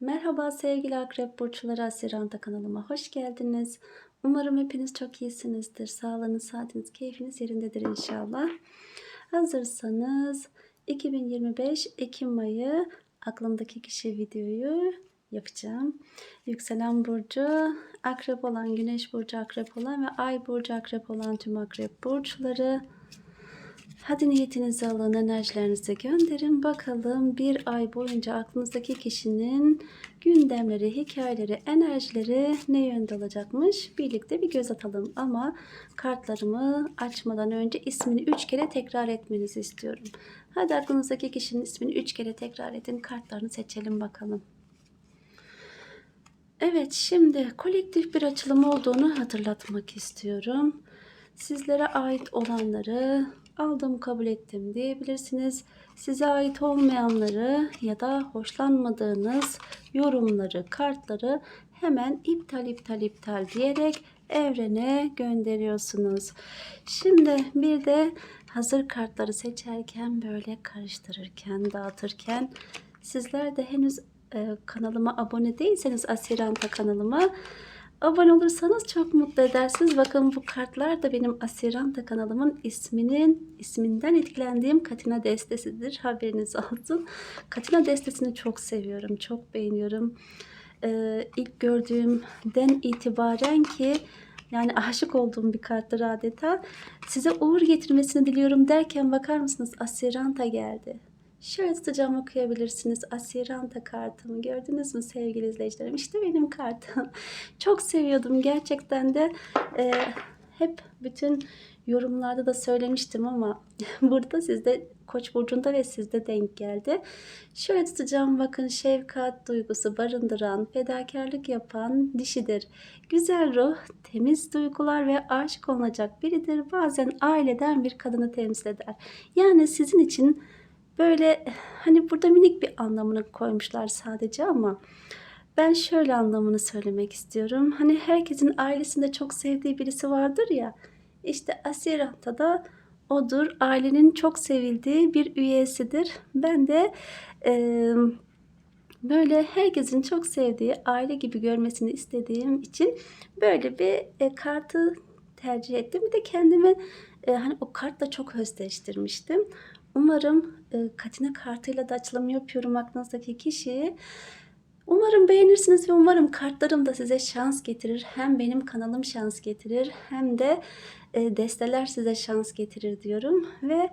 Merhaba sevgili Akrep Burçları Asiranta kanalıma hoş geldiniz. Umarım hepiniz çok iyisinizdir. Sağlığınız, saatiniz, keyfiniz yerindedir inşallah. Hazırsanız 2025 Ekim ayı aklımdaki kişi videoyu yapacağım. Yükselen burcu akrep olan, güneş burcu akrep olan ve ay burcu akrep olan tüm akrep burçları Hadi niyetinizi alın, enerjilerinizi gönderin. Bakalım bir ay boyunca aklınızdaki kişinin gündemleri, hikayeleri, enerjileri ne yönde olacakmış? Birlikte bir göz atalım. Ama kartlarımı açmadan önce ismini 3 kere tekrar etmenizi istiyorum. Hadi aklınızdaki kişinin ismini 3 kere tekrar edin. Kartlarını seçelim bakalım. Evet, şimdi kolektif bir açılım olduğunu hatırlatmak istiyorum. Sizlere ait olanları aldım kabul ettim diyebilirsiniz. Size ait olmayanları ya da hoşlanmadığınız yorumları, kartları hemen iptal iptal iptal diyerek evrene gönderiyorsunuz. Şimdi bir de hazır kartları seçerken böyle karıştırırken, dağıtırken sizler de henüz e, kanalıma abone değilseniz Asiranta kanalıma Abone olursanız çok mutlu edersiniz. Bakın bu kartlar da benim Asiranta kanalımın isminin isminden etkilendiğim Katina destesidir. Haberiniz olsun. Katina destesini çok seviyorum. Çok beğeniyorum. Ee, ilk gördüğümden itibaren ki yani aşık olduğum bir karttır adeta. Size uğur getirmesini diliyorum derken bakar mısınız Asiranta geldi. Şöyle tutacağım okuyabilirsiniz. Asiranta kartımı gördünüz mü sevgili izleyicilerim? İşte benim kartım. Çok seviyordum gerçekten de. E, hep bütün yorumlarda da söylemiştim ama burada sizde Koç burcunda ve sizde denk geldi. Şöyle tutacağım bakın şefkat duygusu barındıran, fedakarlık yapan dişidir. Güzel ruh, temiz duygular ve aşık olunacak biridir. Bazen aileden bir kadını temsil eder. Yani sizin için Böyle hani burada minik bir anlamını koymuşlar sadece ama ben şöyle anlamını söylemek istiyorum. Hani herkesin ailesinde çok sevdiği birisi vardır ya. İşte Asirah'ta da odur. Ailenin çok sevildiği bir üyesidir. Ben de e, böyle herkesin çok sevdiği, aile gibi görmesini istediğim için böyle bir e, kartı tercih ettim. Bir de kendimi e, hani o kartla çok özdeştirmiştim. Umarım e, Katina kartıyla da açılım yapıyorum aklınızdaki kişiyi. Umarım beğenirsiniz ve umarım kartlarım da size şans getirir. Hem benim kanalım şans getirir hem de e, desteler size şans getirir diyorum. Ve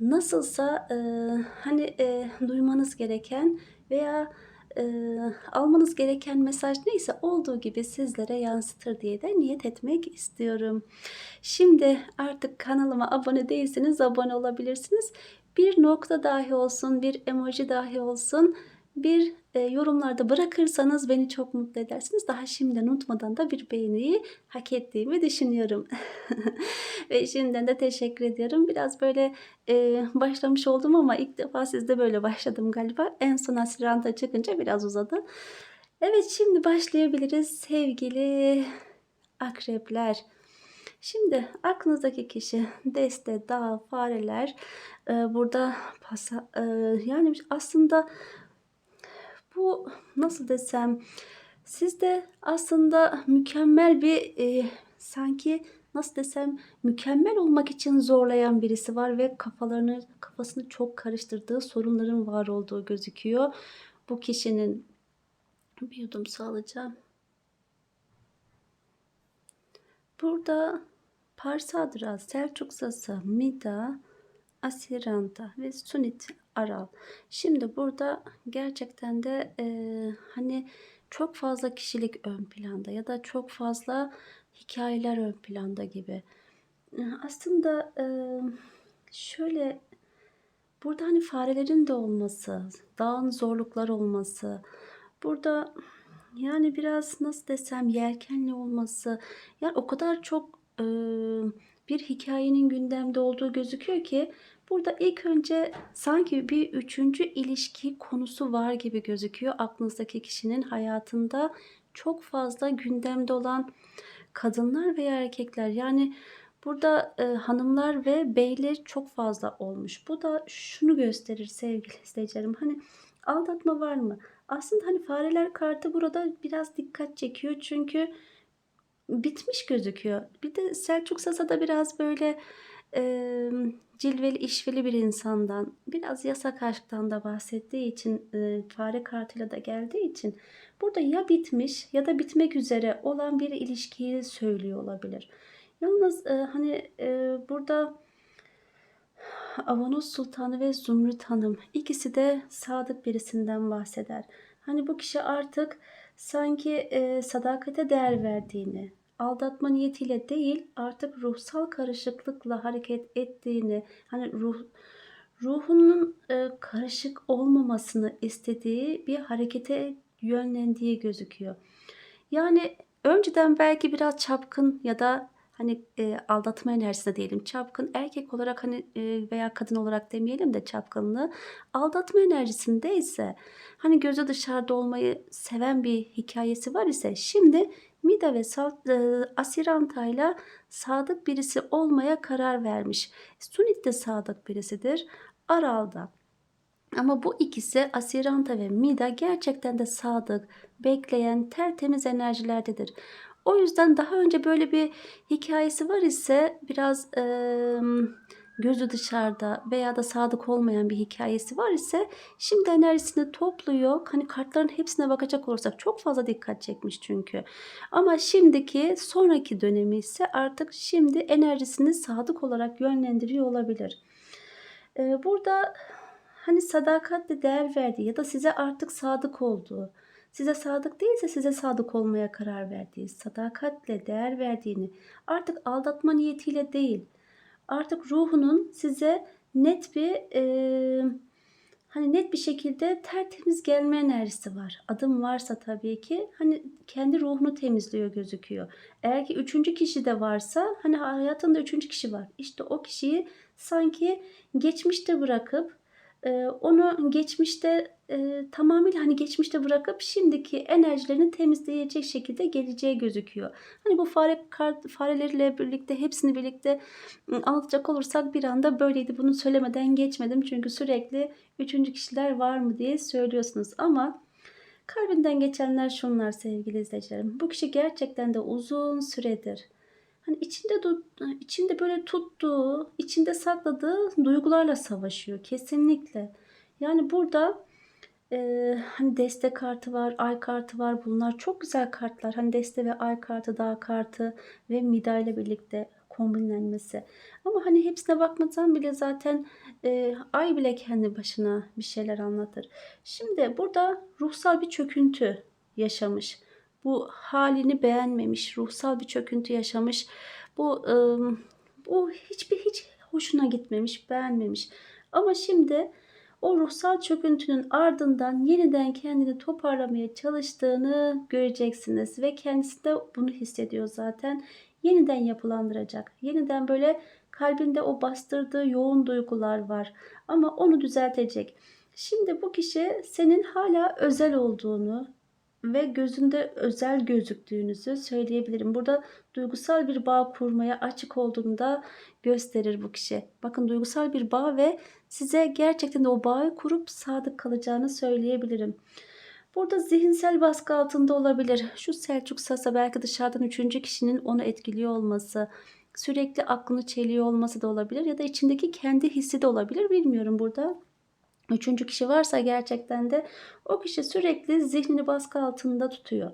nasılsa e, hani e, duymanız gereken veya e, almanız gereken mesaj neyse olduğu gibi sizlere yansıtır diye de niyet etmek istiyorum. Şimdi artık kanalıma abone değilseniz abone olabilirsiniz. Bir nokta dahi olsun, bir emoji dahi olsun bir e, yorumlarda bırakırsanız beni çok mutlu edersiniz. Daha şimdiden unutmadan da bir beğeniyi hak ettiğimi düşünüyorum. Ve şimdiden de teşekkür ediyorum. Biraz böyle e, başlamış oldum ama ilk defa sizde böyle başladım galiba. En son Asiranta çıkınca biraz uzadı. Evet şimdi başlayabiliriz sevgili akrepler. Şimdi aklınızdaki kişi deste, dağ, fareler e, burada pasa, e, yani aslında bu nasıl desem sizde aslında mükemmel bir e, sanki nasıl desem mükemmel olmak için zorlayan birisi var ve kafalarını kafasını çok karıştırdığı sorunların var olduğu gözüküyor. Bu kişinin bir yudum sağlayacağım. Burada Parsadra, Selçuk Sası, Mida, Asiranta ve Sunit Aral. Şimdi burada gerçekten de e, hani çok fazla kişilik ön planda ya da çok fazla hikayeler ön planda gibi. Aslında e, şöyle burada hani farelerin de olması, dağın zorluklar olması, burada yani biraz nasıl desem yelkenli olması, yani o kadar çok e, bir hikayenin gündemde olduğu gözüküyor ki burada ilk önce sanki bir üçüncü ilişki konusu var gibi gözüküyor. Aklınızdaki kişinin hayatında çok fazla gündemde olan kadınlar veya erkekler yani burada e, hanımlar ve beyler çok fazla olmuş. Bu da şunu gösterir sevgili izleyicilerim. Hani Aldatma var mı? Aslında hani fareler kartı burada biraz dikkat çekiyor çünkü bitmiş gözüküyor. Bir de Selçuk Sasa da biraz böyle e, cilveli, işveli bir insandan, biraz yasak aşktan da bahsettiği için, e, fare kartıyla da geldiği için burada ya bitmiş ya da bitmek üzere olan bir ilişkiyi söylüyor olabilir. Yalnız e, hani e, burada Avanos Sultanı ve Zümrüt Hanım ikisi de sadık birisinden bahseder. Hani bu kişi artık sanki e, sadakate değer verdiğini, aldatma niyetiyle değil artık ruhsal karışıklıkla hareket ettiğini, hani ruh ruhunun e, karışık olmamasını istediği bir harekete yönlendiği gözüküyor. Yani önceden belki biraz çapkın ya da hani e, aldatma enerjisi de diyelim çapkın erkek olarak hani e, veya kadın olarak demeyelim de çapkınlığı aldatma enerjisinde ise hani gözü dışarıda olmayı seven bir hikayesi var ise şimdi Mida ve e, Asiranta'yla sadık birisi olmaya karar vermiş. Sunit de sadık birisidir. Aral'da. Ama bu ikisi Asiranta ve Mida gerçekten de sadık, bekleyen, tertemiz enerjilerdedir. O yüzden daha önce böyle bir hikayesi var ise biraz eee, gözü dışarıda veya da sadık olmayan bir hikayesi var ise şimdi enerjisini topluyor. Hani kartların hepsine bakacak olursak çok fazla dikkat çekmiş çünkü. Ama şimdiki sonraki dönemi ise artık şimdi enerjisini sadık olarak yönlendiriyor olabilir. Ee, burada hani sadakatle değer verdiği ya da size artık sadık olduğu, size sadık değilse size sadık olmaya karar verdiği, sadakatle değer verdiğini, artık aldatma niyetiyle değil, artık ruhunun size net bir e, hani net bir şekilde tertemiz gelme enerjisi var. Adım varsa tabii ki hani kendi ruhunu temizliyor gözüküyor. Eğer ki üçüncü kişi de varsa hani hayatında üçüncü kişi var. İşte o kişiyi sanki geçmişte bırakıp onu geçmişte e, tamamıyla hani geçmişte bırakıp şimdiki enerjilerini temizleyecek şekilde geleceği gözüküyor. Hani bu fare fareleriyle birlikte hepsini birlikte ı, anlatacak olursak bir anda böyleydi. Bunu söylemeden geçmedim çünkü sürekli üçüncü kişiler var mı diye söylüyorsunuz ama kalbinden geçenler şunlar sevgili izleyicilerim. Bu kişi gerçekten de uzun süredir hani içinde du- içinde böyle tuttuğu, içinde sakladığı duygularla savaşıyor kesinlikle. Yani burada e, hani deste kartı var, ay kartı var. Bunlar çok güzel kartlar. Hani deste ve ay kartı, dağ kartı ve mida ile birlikte kombinlenmesi. Ama hani hepsine bakmasan bile zaten e, ay bile kendi başına bir şeyler anlatır. Şimdi burada ruhsal bir çöküntü yaşamış. Bu halini beğenmemiş, ruhsal bir çöküntü yaşamış. Bu e, bu hiçbir hiç hoşuna gitmemiş, beğenmemiş. Ama şimdi o ruhsal çöküntünün ardından yeniden kendini toparlamaya çalıştığını göreceksiniz ve kendisi de bunu hissediyor zaten. Yeniden yapılandıracak. Yeniden böyle kalbinde o bastırdığı yoğun duygular var ama onu düzeltecek. Şimdi bu kişi senin hala özel olduğunu, ve gözünde özel gözüktüğünüzü söyleyebilirim. Burada duygusal bir bağ kurmaya açık olduğunu da gösterir bu kişi. Bakın duygusal bir bağ ve size gerçekten de o bağı kurup sadık kalacağını söyleyebilirim. Burada zihinsel baskı altında olabilir. Şu Selçuk Sasa belki dışarıdan üçüncü kişinin onu etkiliyor olması, sürekli aklını çeliyor olması da olabilir ya da içindeki kendi hissi de olabilir bilmiyorum burada. Üçüncü kişi varsa gerçekten de o kişi sürekli zihnini baskı altında tutuyor.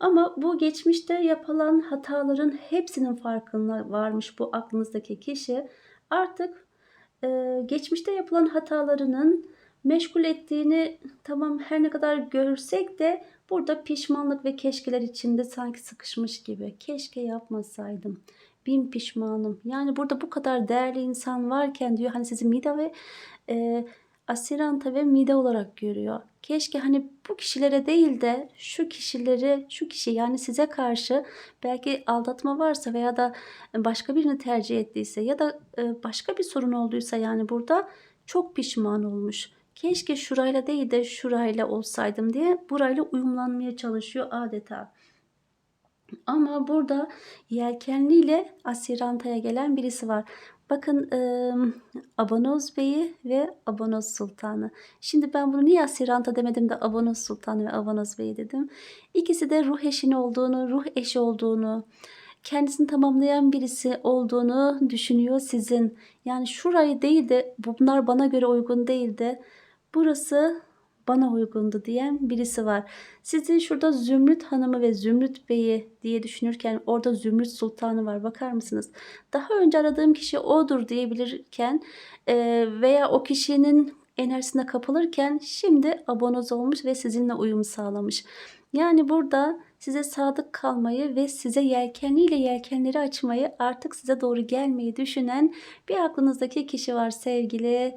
Ama bu geçmişte yapılan hataların hepsinin farkında varmış bu aklınızdaki kişi. Artık e, geçmişte yapılan hatalarının meşgul ettiğini tamam her ne kadar görsek de burada pişmanlık ve keşkeler içinde sanki sıkışmış gibi. Keşke yapmasaydım. Bin pişmanım. Yani burada bu kadar değerli insan varken diyor hani sizi Mida ve e, Asiranta ve mide olarak görüyor. Keşke hani bu kişilere değil de şu kişileri, şu kişi yani size karşı belki aldatma varsa veya da başka birini tercih ettiyse ya da e, başka bir sorun olduysa yani burada çok pişman olmuş. Keşke şurayla değil de şurayla olsaydım diye burayla uyumlanmaya çalışıyor adeta. Ama burada yelkenliyle Asiranta'ya gelen birisi var. Bakın eee, Abanoz Bey'i ve Abanoz Sultanı. Şimdi ben bunu niye Asiranta demedim de Abanoz Sultanı ve Abanoz Bey dedim. İkisi de ruh eşin olduğunu, ruh eşi olduğunu, kendisini tamamlayan birisi olduğunu düşünüyor sizin. Yani şurayı değil de bunlar bana göre uygun değil de burası bana uygundu diyen birisi var. Sizin şurada Zümrüt Hanım'ı ve Zümrüt Bey'i diye düşünürken orada Zümrüt Sultanı var. Bakar mısınız? Daha önce aradığım kişi odur diyebilirken e, veya o kişinin enerjisine kapılırken şimdi abonoz olmuş ve sizinle uyum sağlamış. Yani burada size sadık kalmayı ve size yelkenliyle yelkenleri açmayı artık size doğru gelmeyi düşünen bir aklınızdaki kişi var sevgili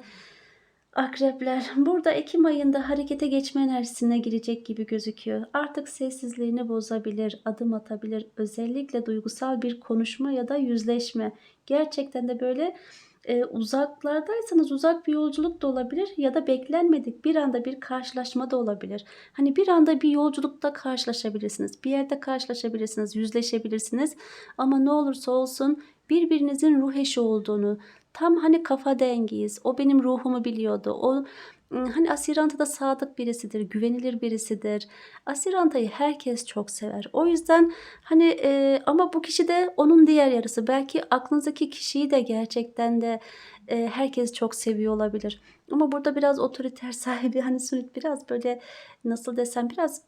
akrepler. Burada Ekim ayında harekete geçme enerjisine girecek gibi gözüküyor. Artık sessizliğini bozabilir, adım atabilir. Özellikle duygusal bir konuşma ya da yüzleşme. Gerçekten de böyle e, uzaklardaysanız uzak bir yolculuk da olabilir ya da beklenmedik bir anda bir karşılaşma da olabilir. Hani bir anda bir yolculukta karşılaşabilirsiniz. Bir yerde karşılaşabilirsiniz, yüzleşebilirsiniz. Ama ne olursa olsun birbirinizin ruh eşi olduğunu, tam hani kafa dengiyiz. O benim ruhumu biliyordu. O hani Asiranta da sadık birisidir, güvenilir birisidir. Asiranta'yı herkes çok sever. O yüzden hani e, ama bu kişi de onun diğer yarısı. Belki aklınızdaki kişiyi de gerçekten de e, herkes çok seviyor olabilir. Ama burada biraz otoriter sahibi hani Sunit biraz böyle nasıl desem biraz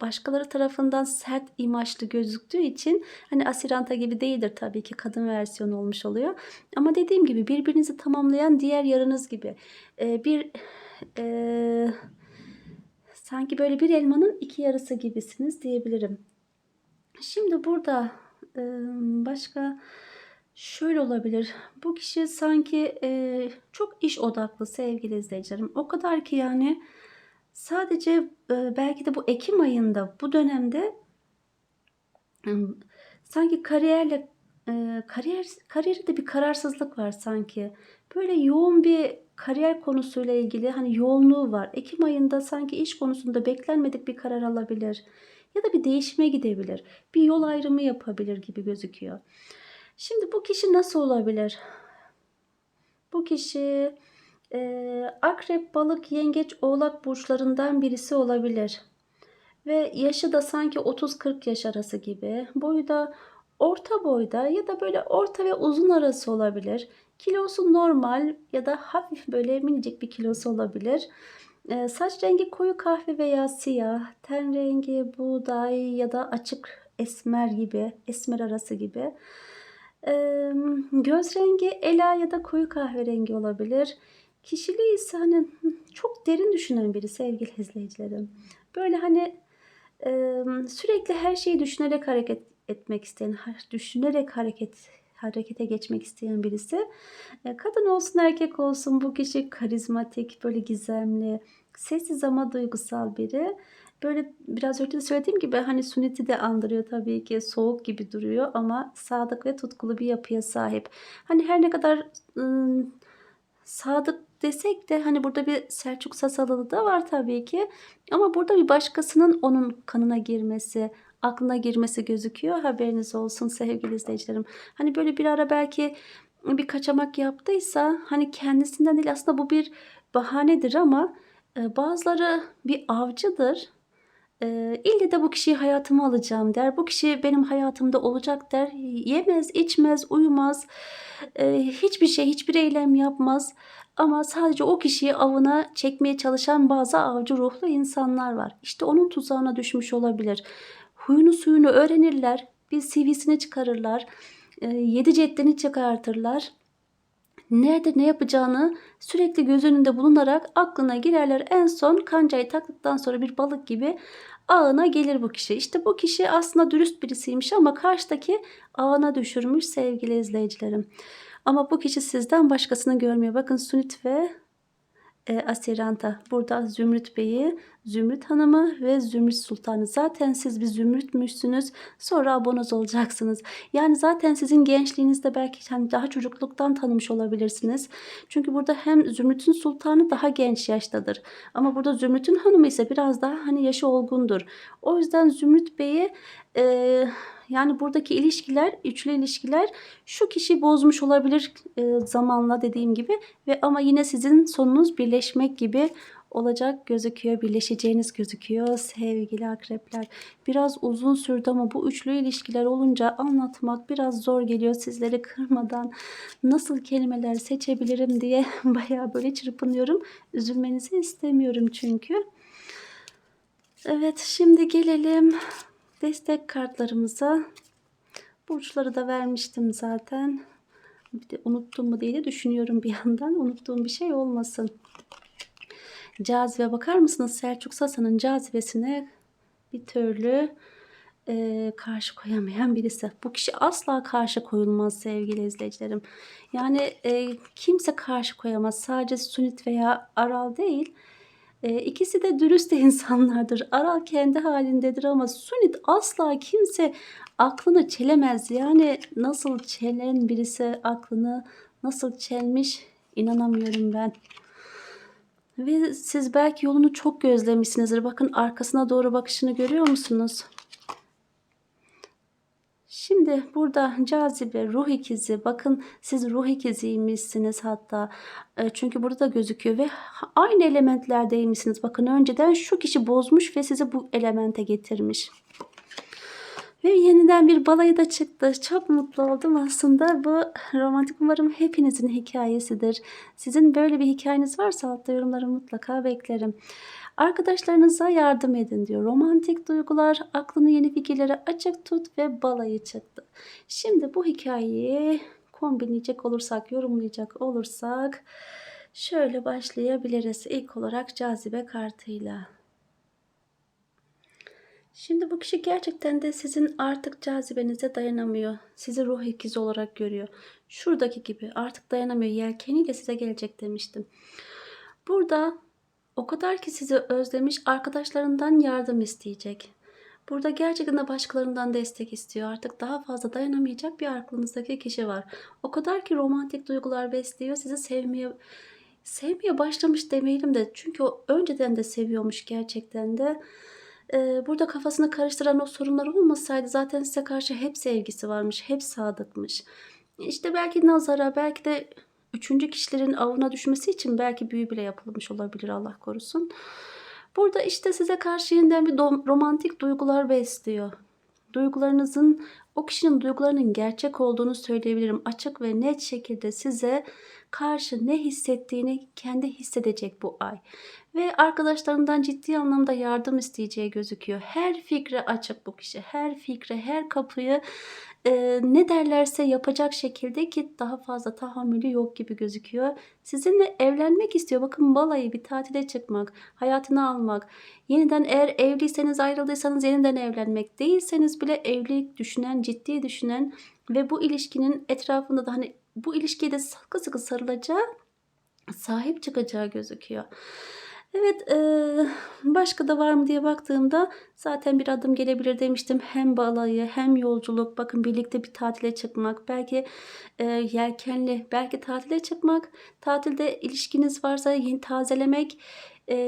başkaları tarafından sert imajlı gözüktüğü için hani Asiranta gibi değildir tabii ki kadın versiyonu olmuş oluyor. Ama dediğim gibi birbirinizi tamamlayan diğer yarınız gibi. Ee, bir e, sanki böyle bir elmanın iki yarısı gibisiniz diyebilirim. Şimdi burada e, başka şöyle olabilir. Bu kişi sanki e, çok iş odaklı sevgili izleyicilerim. O kadar ki yani Sadece e, belki de bu Ekim ayında bu dönemde sanki kariyerle e, kariyer kariyerde bir kararsızlık var sanki. Böyle yoğun bir kariyer konusuyla ilgili hani yoğunluğu var. Ekim ayında sanki iş konusunda beklenmedik bir karar alabilir ya da bir değişime gidebilir. Bir yol ayrımı yapabilir gibi gözüküyor. Şimdi bu kişi nasıl olabilir? Bu kişi e, akrep, balık, yengeç, oğlak burçlarından birisi olabilir. Ve yaşı da sanki 30-40 yaş arası gibi. Boyu da orta boyda ya da böyle orta ve uzun arası olabilir. Kilosu normal ya da hafif böyle minicik bir kilosu olabilir. E, saç rengi koyu kahve veya siyah, ten rengi buğday ya da açık esmer gibi, esmer arası gibi. E, göz rengi ela ya da koyu kahverengi olabilir. Kişiliği ise hani çok derin düşünen biri sevgili izleyicilerim. Böyle hani sürekli her şeyi düşünerek hareket etmek isteyen, düşünerek hareket harekete geçmek isteyen birisi. Kadın olsun erkek olsun bu kişi karizmatik, böyle gizemli, sessiz ama duygusal biri. Böyle biraz önce de söylediğim gibi hani Sunit'i de andırıyor tabii ki soğuk gibi duruyor ama sadık ve tutkulu bir yapıya sahip. Hani her ne kadar ıı, sadık desek de hani burada bir Selçuk Sasalılı da var tabii ki. Ama burada bir başkasının onun kanına girmesi, aklına girmesi gözüküyor. Haberiniz olsun sevgili izleyicilerim. Hani böyle bir ara belki bir kaçamak yaptıysa hani kendisinden değil aslında bu bir bahanedir ama e, bazıları bir avcıdır. E, ille de bu kişiyi hayatıma alacağım der. Bu kişi benim hayatımda olacak der. Yemez, içmez, uyumaz. E, hiçbir şey, hiçbir eylem yapmaz. Ama sadece o kişiyi avına çekmeye çalışan bazı avcı ruhlu insanlar var. İşte onun tuzağına düşmüş olabilir. Huyunu suyunu öğrenirler. Bir CV'sini çıkarırlar. E, yedi ceddini çıkartırlar. Nerede ne yapacağını sürekli göz önünde bulunarak aklına girerler. En son kancayı taktıktan sonra bir balık gibi ağına gelir bu kişi. İşte bu kişi aslında dürüst birisiymiş ama karşıdaki ağına düşürmüş sevgili izleyicilerim. Ama bu kişi sizden başkasını görmüyor. Bakın Sunit ve e, Asiranta. Burada Zümrüt Bey'i, Zümrüt Hanım'ı ve Zümrüt Sultan'ı. Zaten siz bir Zümrütmüşsünüz. Sonra abonoz olacaksınız. Yani zaten sizin gençliğinizde belki hani daha çocukluktan tanımış olabilirsiniz. Çünkü burada hem Zümrüt'ün Sultanı daha genç yaştadır. Ama burada Zümrüt'ün hanımı ise biraz daha hani yaşı olgundur. O yüzden Zümrüt Bey'i e, Yani buradaki ilişkiler, üçlü ilişkiler şu kişi bozmuş olabilir e, zamanla dediğim gibi ve ama yine sizin sonunuz birleşmek gibi olacak gözüküyor. Birleşeceğiniz gözüküyor sevgili akrepler. Biraz uzun sürdü ama bu üçlü ilişkiler olunca anlatmak biraz zor geliyor. Sizleri kırmadan nasıl kelimeler seçebilirim diye bayağı böyle çırpınıyorum. Üzülmenizi istemiyorum çünkü. Evet şimdi gelelim destek kartlarımıza. Burçları da vermiştim zaten. Bir de unuttum mu diye de düşünüyorum bir yandan. Unuttuğum bir şey olmasın. Cazibe bakar mısınız? Selçuk Sasa'nın cazibesine bir türlü e, karşı koyamayan birisi. Bu kişi asla karşı koyulmaz sevgili izleyicilerim. Yani e, kimse karşı koyamaz. Sadece Sunit veya Aral değil. E, ikisi de dürüst insanlardır. Aral kendi halindedir ama Sunit asla kimse aklını çelemez. Yani nasıl çelen birisi aklını nasıl çelmiş inanamıyorum ben. Ve siz belki yolunu çok gözlemişsinizdir. Bakın arkasına doğru bakışını görüyor musunuz? Şimdi burada cazibe, ruh ikizi. Bakın siz ruh ikiziymişsiniz hatta. E, Çünkü burada da gözüküyor ve aynı elementlerdeymişsiniz. Bakın önceden şu kişi bozmuş ve sizi bu elemente getirmiş. Ve yeniden bir balayı da çıktı. Çok mutlu oldum aslında. Bu romantik umarım hepinizin hikayesidir. Sizin böyle bir hikayeniz varsa altta yorumları mutlaka beklerim. Arkadaşlarınıza yardım edin diyor. Romantik duygular, aklını yeni fikirlere açık tut ve balayı çıktı. Şimdi bu hikayeyi kombinleyecek olursak, yorumlayacak olursak şöyle başlayabiliriz. İlk olarak cazibe kartıyla. Şimdi bu kişi gerçekten de sizin artık cazibenize dayanamıyor. Sizi ruh ikizi olarak görüyor. Şuradaki gibi artık dayanamıyor. Yelkeniyle size gelecek demiştim. Burada o kadar ki sizi özlemiş arkadaşlarından yardım isteyecek. Burada gerçekten de başkalarından destek istiyor. Artık daha fazla dayanamayacak bir aklınızdaki kişi var. O kadar ki romantik duygular besliyor. Sizi sevmeye sevmeye başlamış demeyelim de çünkü o önceden de seviyormuş gerçekten de. Ee, burada kafasını karıştıran o sorunlar olmasaydı zaten size karşı hep sevgisi varmış, hep sadıkmış. İşte belki nazara, belki de üçüncü kişilerin avına düşmesi için belki büyü bile yapılmış olabilir Allah korusun. Burada işte size karşı yeniden bir romantik duygular besliyor. Duygularınızın, o kişinin duygularının gerçek olduğunu söyleyebilirim. Açık ve net şekilde size karşı ne hissettiğini kendi hissedecek bu ay. Ve arkadaşlarından ciddi anlamda yardım isteyeceği gözüküyor. Her fikre açık bu kişi. Her fikre, her kapıyı e, ne derlerse yapacak şekilde ki daha fazla tahammülü yok gibi gözüküyor. Sizinle evlenmek istiyor. Bakın balayı bir tatile çıkmak, hayatını almak. Yeniden eğer evliyseniz ayrıldıysanız yeniden evlenmek. Değilseniz bile evlilik düşünen, ciddi düşünen ve bu ilişkinin etrafında da hani bu ilişkiye de sıkı sıkı sarılacağı, sahip çıkacağı gözüküyor. Evet başka da var mı diye baktığımda zaten bir adım gelebilir demiştim. Hem balayı hem yolculuk bakın birlikte bir tatile çıkmak belki yelkenli belki tatile çıkmak tatilde ilişkiniz varsa yeni tazelemek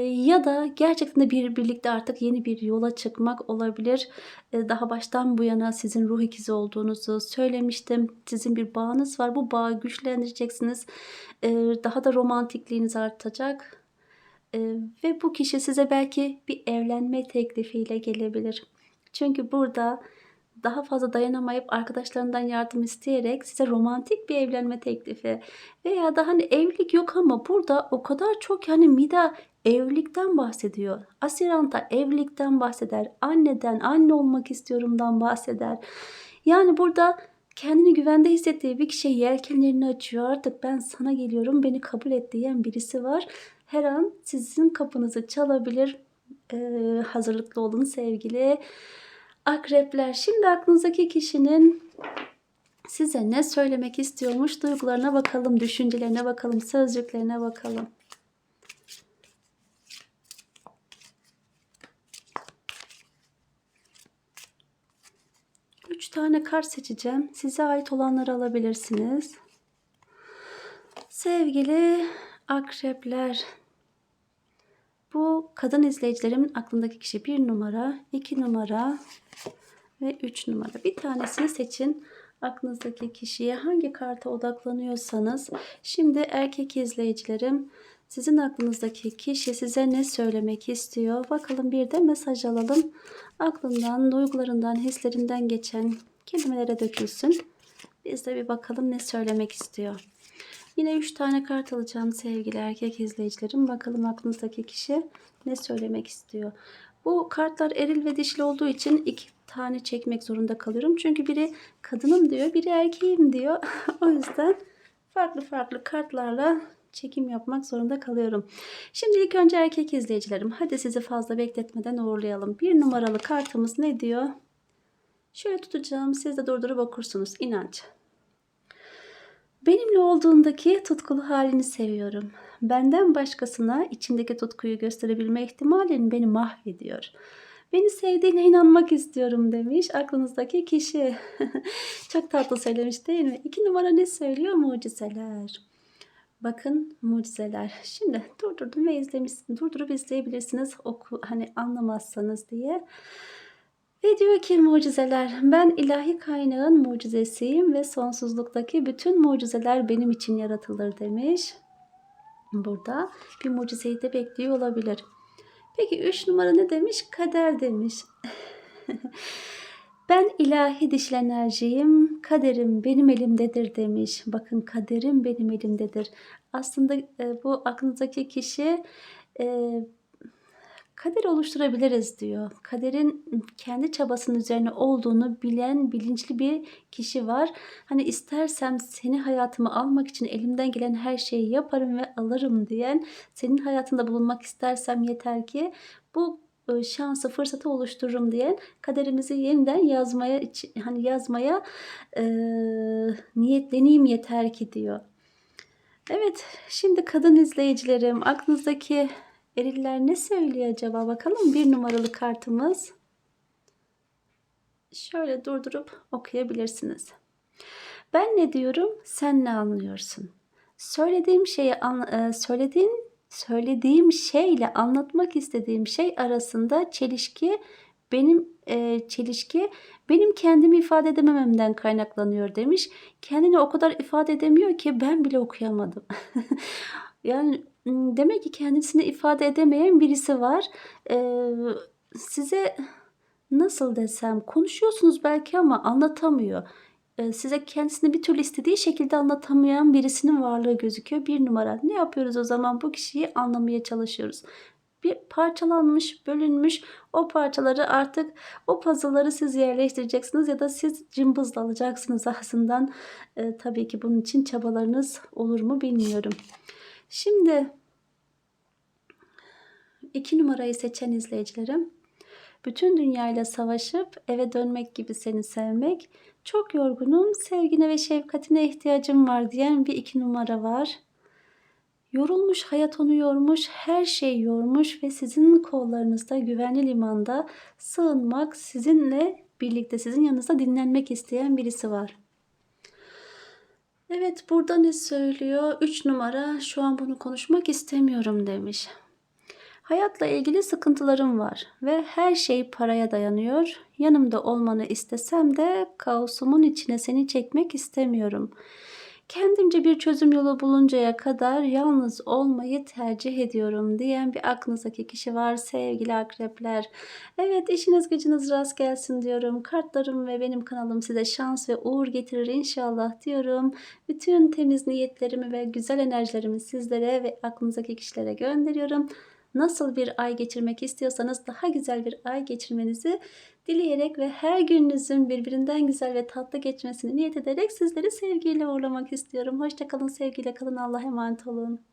ya da gerçekten de bir birlikte artık yeni bir yola çıkmak olabilir. daha baştan bu yana sizin ruh ikizi olduğunuzu söylemiştim. Sizin bir bağınız var. Bu bağı güçlendireceksiniz. daha da romantikliğiniz artacak ve bu kişi size belki bir evlenme teklifiyle gelebilir. Çünkü burada daha fazla dayanamayıp arkadaşlarından yardım isteyerek size romantik bir evlenme teklifi veya da hani evlilik yok ama burada o kadar çok yani Mida evlilikten bahsediyor. Asiranta evlilikten bahseder. Anneden, anne olmak istiyorumdan bahseder. Yani burada kendini güvende hissettiği bir kişiye yelkenlerini açıyor. Artık ben sana geliyorum, beni kabul et diyen birisi var her an sizin kapınızı çalabilir. Ee, hazırlıklı olun sevgili akrepler. Şimdi aklınızdaki kişinin size ne söylemek istiyormuş duygularına bakalım, düşüncelerine bakalım, sözcüklerine bakalım. Üç tane kart seçeceğim. Size ait olanları alabilirsiniz. Sevgili akrepler, bu kadın izleyicilerimin aklındaki kişi bir numara, iki numara ve 3 numara. Bir tanesini seçin. Aklınızdaki kişiye hangi karta odaklanıyorsanız. Şimdi erkek izleyicilerim sizin aklınızdaki kişi size ne söylemek istiyor? Bakalım bir de mesaj alalım. Aklından, duygularından, hislerinden geçen kelimelere dökülsün. Biz de bir bakalım ne söylemek istiyor. Yine 3 tane kart alacağım sevgili erkek izleyicilerim. Bakalım aklınızdaki kişi ne söylemek istiyor. Bu kartlar eril ve dişli olduğu için iki tane çekmek zorunda kalıyorum. Çünkü biri kadınım diyor, biri erkeğim diyor. o yüzden farklı farklı kartlarla çekim yapmak zorunda kalıyorum. Şimdi ilk önce erkek izleyicilerim. Hadi sizi fazla bekletmeden uğurlayalım. Bir numaralı kartımız ne diyor? Şöyle tutacağım. Siz de durdurup okursunuz. İnanç. Benimle olduğundaki tutkulu halini seviyorum. Benden başkasına içindeki tutkuyu gösterebilme ihtimalin beni mahvediyor. Beni sevdiğine inanmak istiyorum demiş aklınızdaki kişi. Çok tatlı söylemiş değil mi? İki numara ne söylüyor? Mucizeler. Bakın mucizeler. Şimdi durdurdum ve izlemişsin. Durdurup izleyebilirsiniz. Oku, hani anlamazsanız diye. Ve diyor ki mucizeler ben ilahi kaynağın mucizesiyim ve sonsuzluktaki bütün mucizeler benim için yaratılır demiş. Burada bir mucizeyi de bekliyor olabilir. Peki 3 numara ne demiş? Kader demiş. ben ilahi dişil enerjiyim. Kaderim benim elimdedir demiş. Bakın kaderim benim elimdedir. Aslında e, bu aklınızdaki kişi e, kader oluşturabiliriz diyor. Kaderin kendi çabasının üzerine olduğunu bilen bilinçli bir kişi var. Hani istersem seni hayatıma almak için elimden gelen her şeyi yaparım ve alırım diyen, senin hayatında bulunmak istersem yeter ki bu e, şansı, fırsatı oluştururum diyen kaderimizi yeniden yazmaya hani yazmaya e, niyetleneyim yeter ki diyor. Evet, şimdi kadın izleyicilerim aklınızdaki Eriller ne söylüyor acaba? Bakalım bir numaralı kartımız. Şöyle durdurup okuyabilirsiniz. Ben ne diyorum? Sen ne anlıyorsun? Söylediğim şeyi e, söylediğin söylediğim şeyle anlatmak istediğim şey arasında çelişki benim e, çelişki benim kendimi ifade edemememden kaynaklanıyor demiş. Kendini o kadar ifade edemiyor ki ben bile okuyamadım. yani demek ki kendisini ifade edemeyen birisi var. Ee, size nasıl desem konuşuyorsunuz belki ama anlatamıyor. Ee, size kendisini bir türlü istediği şekilde anlatamayan birisinin varlığı gözüküyor. Bir numara. Ne yapıyoruz o zaman? Bu kişiyi anlamaya çalışıyoruz. Bir parçalanmış, bölünmüş o parçaları artık o puzzle'ları siz yerleştireceksiniz ya da siz cımbızla alacaksınız aslında. Ee, tabii ki bunun için çabalarınız olur mu bilmiyorum. Şimdi iki numarayı seçen izleyicilerim bütün dünyayla savaşıp eve dönmek gibi seni sevmek, çok yorgunum, sevgine ve şefkatine ihtiyacım var diyen bir iki numara var. Yorulmuş, hayat onu yormuş, her şey yormuş ve sizin kollarınızda güvenli limanda sığınmak, sizinle birlikte sizin yanınızda dinlenmek isteyen birisi var. Evet burada ne söylüyor? 3 numara şu an bunu konuşmak istemiyorum demiş. Hayatla ilgili sıkıntılarım var ve her şey paraya dayanıyor. Yanımda olmanı istesem de kaosumun içine seni çekmek istemiyorum. Kendimce bir çözüm yolu buluncaya kadar yalnız olmayı tercih ediyorum diyen bir aklınızdaki kişi var sevgili akrepler. Evet işiniz gücünüz rast gelsin diyorum. Kartlarım ve benim kanalım size şans ve uğur getirir inşallah diyorum. Bütün temiz niyetlerimi ve güzel enerjilerimi sizlere ve aklınızdaki kişilere gönderiyorum nasıl bir ay geçirmek istiyorsanız daha güzel bir ay geçirmenizi dileyerek ve her gününüzün birbirinden güzel ve tatlı geçmesini niyet ederek sizleri sevgiyle uğurlamak istiyorum. Hoşçakalın, sevgiyle kalın, Allah'a emanet olun.